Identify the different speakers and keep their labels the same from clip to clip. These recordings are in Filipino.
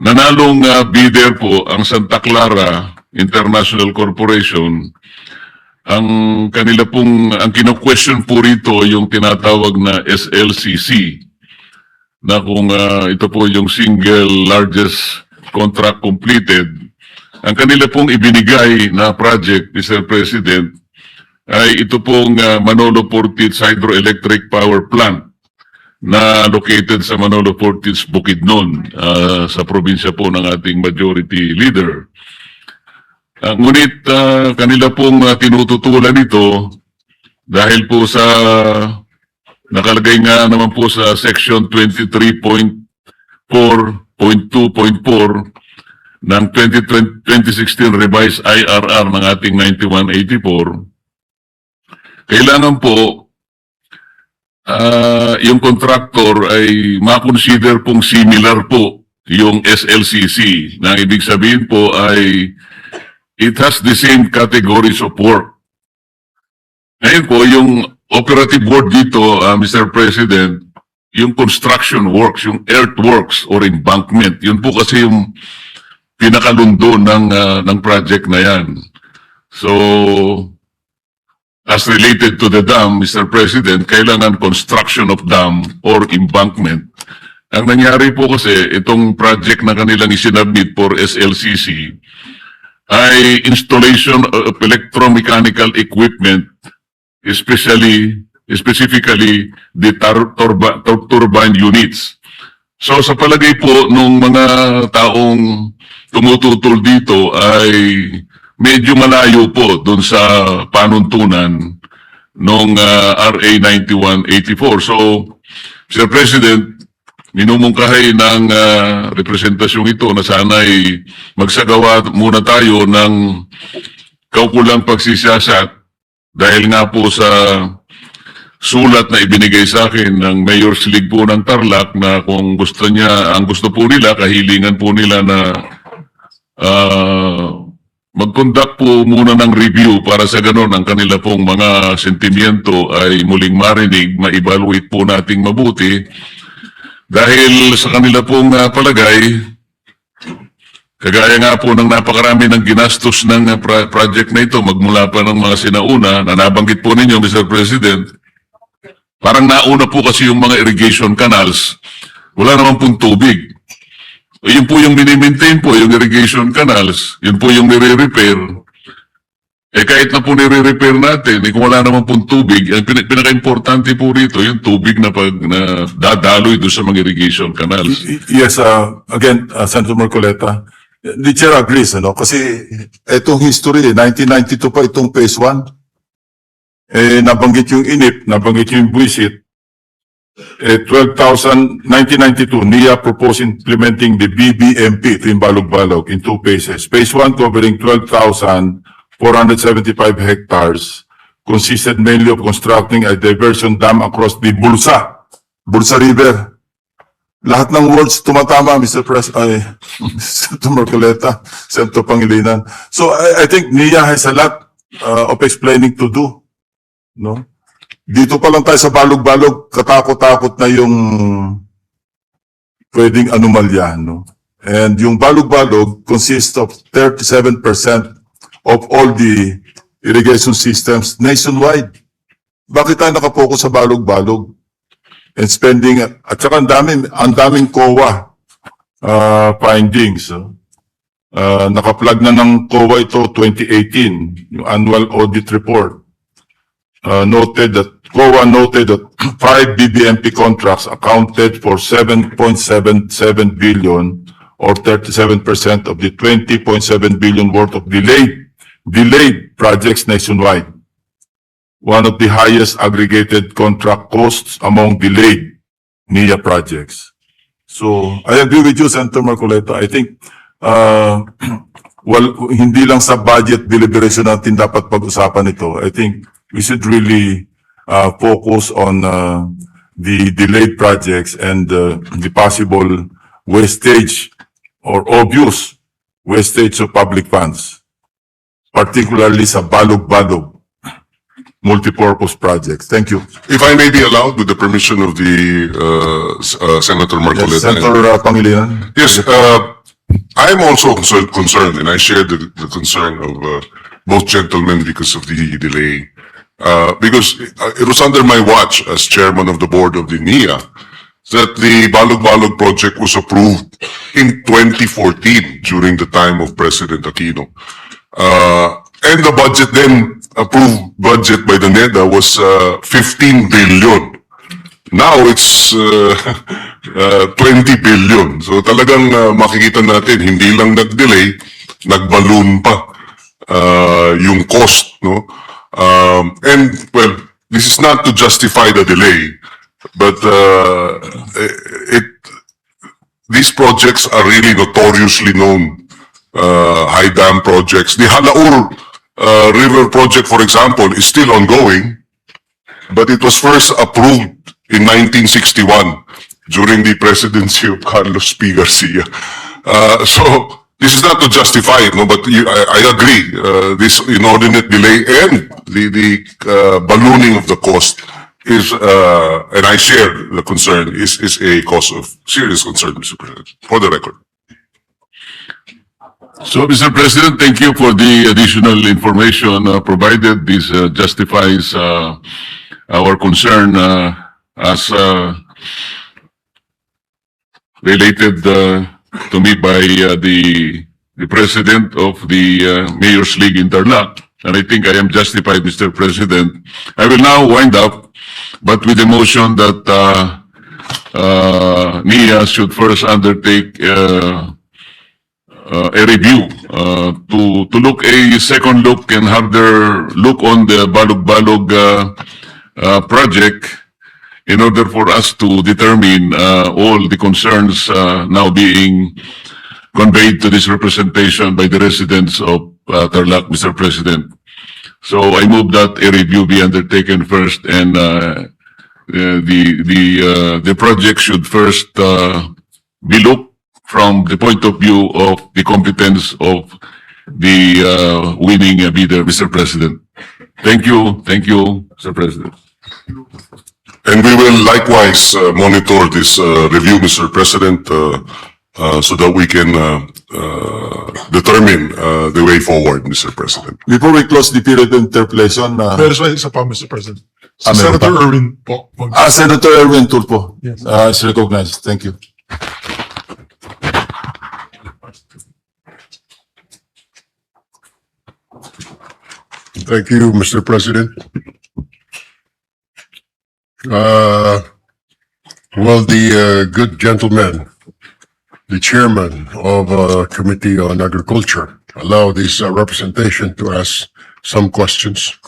Speaker 1: nanalong ah, bidder po ang Santa Clara International Corporation. Ang kanila pong, ang kino-question po rito yung tinatawag na SLCC na kung ah, ito po yung single largest contract completed. Ang kanila pong ibinigay na project, Mr. President, ay ito pong ah, Manolo Portis Hydroelectric Power Plant na located sa Manolo Portis, Bukidnon, ah, sa probinsya po ng ating majority leader. Ah, ngunit ah, kanila pong ah, tinututulan ito dahil po sa nakalagay nga naman po sa section 23.4.2.4 ng 2020 2016 revised IRR ng ating 9184 kailangan po yung contractor ay makonsider pong similar po yung SLCC na ibig sabihin po ay it has the same categories of work. Ngayon po, yung operative word dito, ah, Mr. President, yung construction works, yung earthworks or embankment, yun po kasi yung pinakalundo ng, ah, ng project na yan. So, as related to the dam, Mr. President, kailangan construction of dam or embankment. Ang nangyari po kasi, itong project na kanilang isinabit for SLCC ay installation of electromechanical equipment, especially, specifically the tar- turba- tur- turbine units. So sa palagay po nung mga taong tumututol dito ay medyo malayo po doon sa panuntunan nung ah, RA 9184. So, Mr. President, minumungkahay ng ah, representasyong ito na sana ay magsagawa muna tayo ng kaukulang pagsisiyasat dahil nga po sa sulat na ibinigay sa akin ng Mayor's League po ng Tarlac na kung gusto niya, ang gusto po nila, kahilingan po nila na ah, mag-conduct po muna ng review para sa ganun ang kanila pong mga sentimiento ay muling marinig, ma-evaluate po nating mabuti dahil sa kanila pong ah, palagay, kagaya nga po ng napakarami ng ginastos ng ah, pro- project na ito, magmula pa ng mga sinauna, na nabanggit po ninyo, Mr. President, parang nauna po kasi yung mga irrigation canals, wala naman pong tubig. Yun po yung minimaintain po, yung irrigation canals, yun po yung nire-repair. Eh kahit na po nire-repair natin, eh, kung wala naman pong tubig, ang pin- pinaka-importante po rito, yung tubig na, pag, na dadaloy doon sa mga irrigation canals.
Speaker 2: Yes, uh, again, uh, Senator Marcoleta, the chair agrees, ano, kasi itong history, eh, 1992 pa itong phase 1, eh, nabanggit yung inip, nabanggit yung buwisit, eh, 12,000, 1992, NIA proposed implementing the BBMP, Timbalog-Balog, in two phases. Phase 1 covering 12,475 hectares, consisted mainly of constructing a diversion dam across the Bulsa, Bulsa River, lahat ng words tumatama, Mr. Pres, ay, Senator Marcoleta, Senator Pangilinan. So, I, I think NIA has a lot uh, of explaining to do. No? Dito pa lang tayo sa balog-balog, katakot-takot na yung pwedeng anomalya, no? And yung balog-balog consists of 37% of all the irrigation systems nationwide. Bakit tayo nakapokus sa balog-balog? and spending at saka ang daming ang daming COA uh, findings no? uh, naka-plug na ng COA ito 2018 yung annual audit report uh, noted that COA noted that five BBMP contracts accounted for 7.77 billion or 37% of the 20.7 billion worth of delayed delayed projects nationwide one of the highest aggregated contract costs among delayed NIA projects. So, I agree with you, Senator Marcoleta. I think, uh, well, hindi lang sa budget deliberation natin dapat pag-usapan ito. I think we should really focus on uh, the delayed projects and uh, the possible wastage or obvious wastage of public funds, particularly sa balog-balog multipurpose projects. Thank you.
Speaker 3: If I may be allowed, with the permission of the uh, S- uh, Senator
Speaker 2: Yes,
Speaker 3: Marcoleta.
Speaker 2: Senator uh, Pangilinan.
Speaker 3: Yes, uh, I'm also concerned, concerned, and I share the, the concern of uh, both gentlemen because of the delay. Uh, because uh, it was under my watch as chairman of the board of the NIA that the Balog Balog project was approved in 2014 during the time of President Aquino. Uh, and the budget then, approved budget by the NEDA was uh, 15 billion. Now it's uh, uh, 20 billion. So talagang uh, makikita natin, hindi lang nag-delay, nag-balloon pa uh, yung cost. No? Um, and, well, this is not to justify the delay, but uh, it, these projects are really notoriously known uh, high dam projects. The Halaur uh, River project, for example, is still ongoing, but it was first approved in 1961 during the presidency of Carlos P. Garcia. Uh, so this is not to justify it, no, but you, I, I agree. Uh, this inordinate delay and the the uh, ballooning of the cost is, uh, and I share the concern, is is a cause of serious concern, Mr. President. For the record.
Speaker 1: So, Mr. President, thank you for the additional information uh, provided. This uh, justifies uh, our concern uh, as uh, related uh, to me by uh, the the president of the uh, Mayor's League Interlock. And I think I am justified, Mr. President. I will now wind up, but with the motion that uh, uh, NIA should first undertake uh, uh, a review uh, to to look a second look and harder look on the Balog Balog uh, uh, project in order for us to determine uh, all the concerns uh, now being conveyed to this representation by the residents of uh, Tarlac, Mr. President. So I move that a review be undertaken first and uh, uh, the the uh, the project should first uh, be looked from the point of view of the competence of the uh, winning bidder, Mr. President. Thank you, thank you, Mr. President.
Speaker 3: And we will likewise uh, monitor this uh, review, Mr. President, uh, uh, so that we can uh, uh, determine uh, the way forward, Mr. President.
Speaker 2: Before we close the period of interpellation, uh,
Speaker 4: Pero sa isa pa, Mr. President.
Speaker 2: Ah,
Speaker 4: Si
Speaker 2: meron
Speaker 4: Senator
Speaker 2: pa?
Speaker 4: Erwin po. mag-
Speaker 2: ah, Senator Erwin Tulfo
Speaker 4: Yes.
Speaker 2: uh, is recognized. Thank you.
Speaker 5: Thank you, Mr. President. Uh, Will the uh, good gentleman, the chairman of uh, Committee on Agriculture, allow this uh, representation to ask some questions?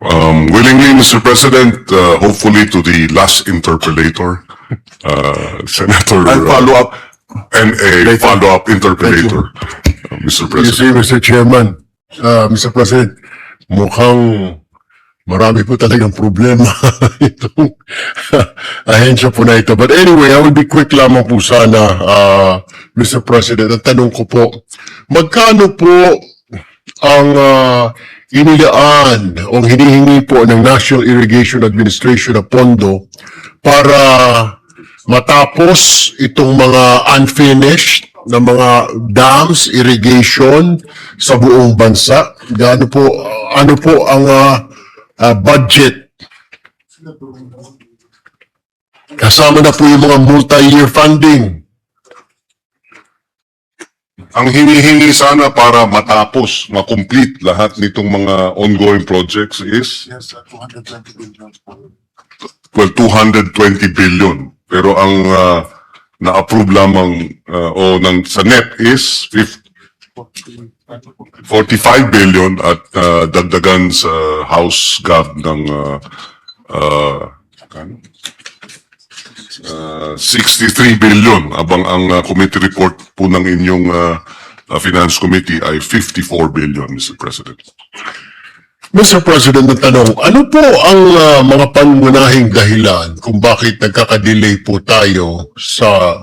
Speaker 3: Um, willingly, Mr. President, uh, hopefully to the last interpellator, uh, Senator.
Speaker 2: And
Speaker 3: uh,
Speaker 2: follow up.
Speaker 3: And a
Speaker 2: Later.
Speaker 3: follow-up interpellator, uh, Mr.
Speaker 5: You
Speaker 3: President.
Speaker 5: see, Mr. Chairman, uh, Mr. President, mukhang marami po talagang problema itong ahensya po na ito. But anyway, I will be quick lamang po sana, uh, Mr. President. Ang tanong ko po, magkano po ang uh, inilaan o hinihingi po ng National Irrigation Administration na pondo para matapos itong mga unfinished na mga dams, irrigation sa buong bansa. Gaano po, ano po ang ah, ah, budget? Kasama na po yung mga multi-year funding.
Speaker 3: Ang hinihingi sana para matapos, makomplete lahat nitong mga ongoing projects is well, 220 billion. Pero ang uh, na-approve lamang uh, o ng, sa net is 50 45 billion at uh, dagdagan sa House Gov ng uh, uh, kano? Uh, 63 billion abang ang uh, committee report po ng inyong uh, uh, Finance Committee ay 54 billion, Mr. President.
Speaker 5: Mr. President, ang tanong, ano po ang ah, mga pangunahing dahilan kung bakit nagkakadelay po tayo sa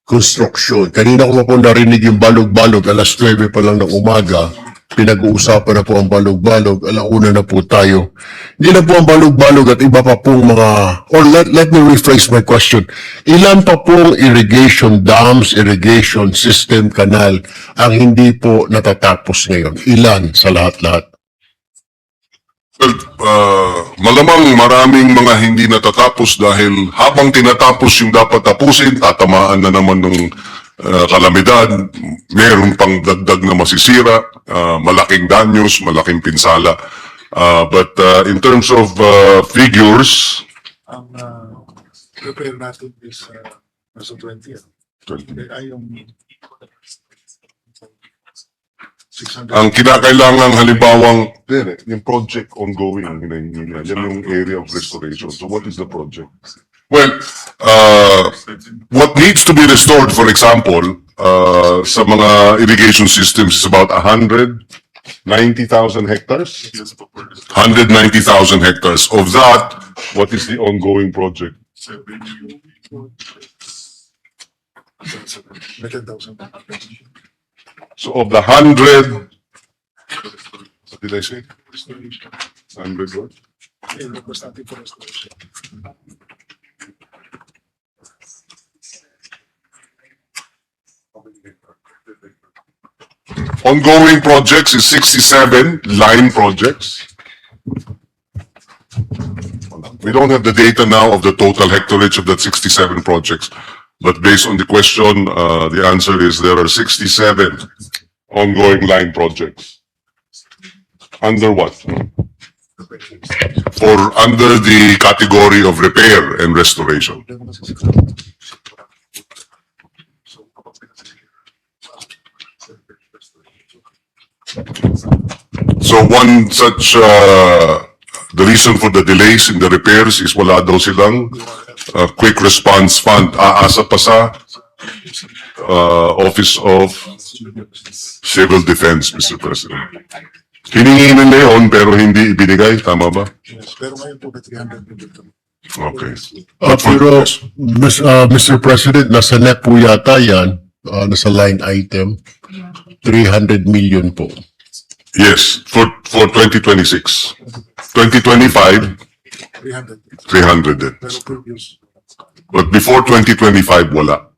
Speaker 5: construction? Kanina ko po narinig yung balog-balog, alas 9 pa lang ng umaga. Pinag-uusapan na po ang balog-balog, alauna na po tayo. Hindi na po ang balog-balog at iba pa pong mga, or let, let me rephrase my question. Ilan pa pong irrigation dams, irrigation system, kanal ang hindi po natatapos ngayon? Ilan sa lahat-lahat?
Speaker 3: Well, uh, malamang maraming mga hindi natatapos dahil habang tinatapos yung dapat tapusin, tatamaan na naman ng uh, kalamidad, meron pang dagdag masisira, uh, malaking danyos, malaking pinsala. Uh, but uh, in terms of uh, figures,
Speaker 4: Ang uh, repair natin is uh, nasa 20. ano? Ay, yung 600.
Speaker 3: ang kinakailangan halimbawang Hindi, yung project ongoing ang hinahingi niya. Yan yung area of restoration. So what is the project? Well, uh, what needs to be restored, for example, uh, sa mga irrigation systems is about 190,000 hectares? 190,000 hectares. Of that, what is the ongoing project?
Speaker 4: 10,000.
Speaker 3: So of the 100, what did I say? 100 what? Ongoing projects is 67 line projects. We don't have the data now of the total hectarage of that 67 projects. But based on the question, uh, the answer is there are 67 ongoing line projects. Under what? For under the category of repair and restoration. So one such, uh, the reason for the delays in the repairs is wala daw silang uh, quick response fund. Aasa pa sa uh, Office of Civil Defense, Mr. President. Hiningi nila yun pero hindi ibinigay, tama ba?
Speaker 4: Pero ngayon po may 300 million kami.
Speaker 3: Okay.
Speaker 5: Uh, pero, Mis- uh, Mr. President, nasa net po yata yan, uh, nasa line item, 300 million po.
Speaker 3: Yes, for, for 2026. 2025,
Speaker 4: 300.
Speaker 3: 300 din.
Speaker 4: Pero previous,
Speaker 3: But before 2025, wala.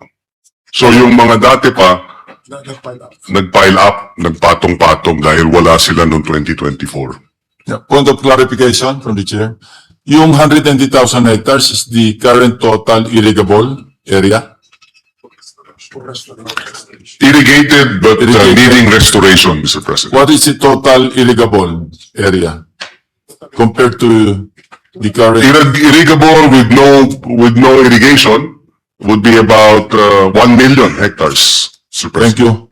Speaker 3: So yung mga dati pa,
Speaker 4: na, nag-pile up.
Speaker 3: nag-pile up, nagpatong-patong dahil wala sila noong 2024.
Speaker 2: Yeah, Point of clarification from the chair. Yung 190,000 hectares is the current total irrigable area?
Speaker 3: Irrigated but uh,
Speaker 2: Irrigated.
Speaker 3: needing restoration, Mr. President.
Speaker 2: What is the total irrigable area compared to the current?
Speaker 3: Irrig- Irrigable with no, with no irrigation would be about uh, 1 million hectares, Mr.
Speaker 2: Thank
Speaker 3: President.
Speaker 2: you.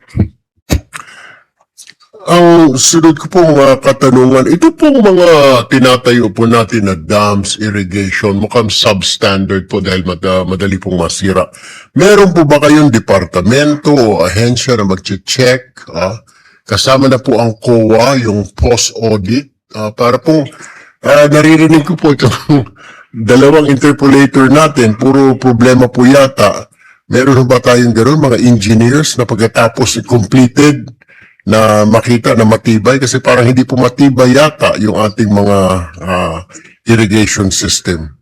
Speaker 5: Ang sunod ko pong mga katanungan, ito pong mga tinatayo po natin na dams, irrigation, mukhang substandard po dahil mad- madali pong masira. Meron po ba kayong departamento o ahensya na mag-check? Ah? Kasama na po ang COA, yung post-audit, ah, para po ah, naririnig ko po itong dalawang interpolator natin, puro problema po yata. Meron ba tayong gano'n, mga engineers na pagkatapos completed, na makita na matibay kasi parang hindi po matibay yata yung ating mga ah, irrigation system.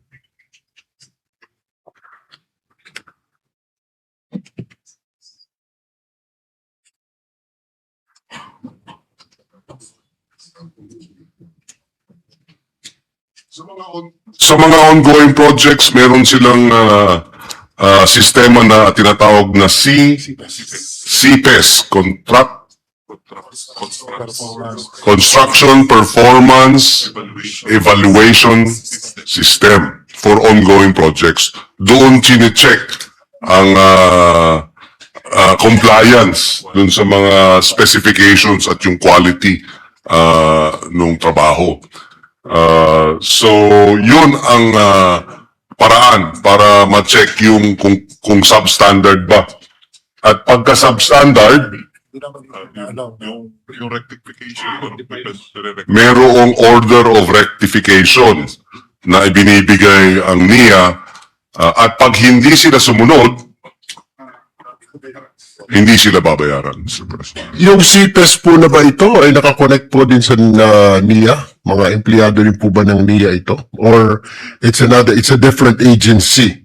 Speaker 3: Sa mga ongoing projects, meron silang uh, uh, sistema na tinatawag na C, CPES, Contract. Construction Performance Evaluation System for ongoing projects. Doon chine-check ang ah, ah, compliance dun sa mga specifications at yung quality ah, nung trabaho. Ah, so, yun ang ah, paraan para ma-check yung kung, kung substandard ba. At pagka substandard.
Speaker 4: Yung,
Speaker 1: Yung rectification,
Speaker 3: merong order of rectification na ibinibigay ang NIA ah, at pag hindi sila sumunod, Hindi sila babayaran, Mr. President.
Speaker 5: Yung CPES po na ba ito ay nakakonect po din sa uh, NIA? Mga empleyado rin po ba ng NIA ito? Or it's another, it's a different agency?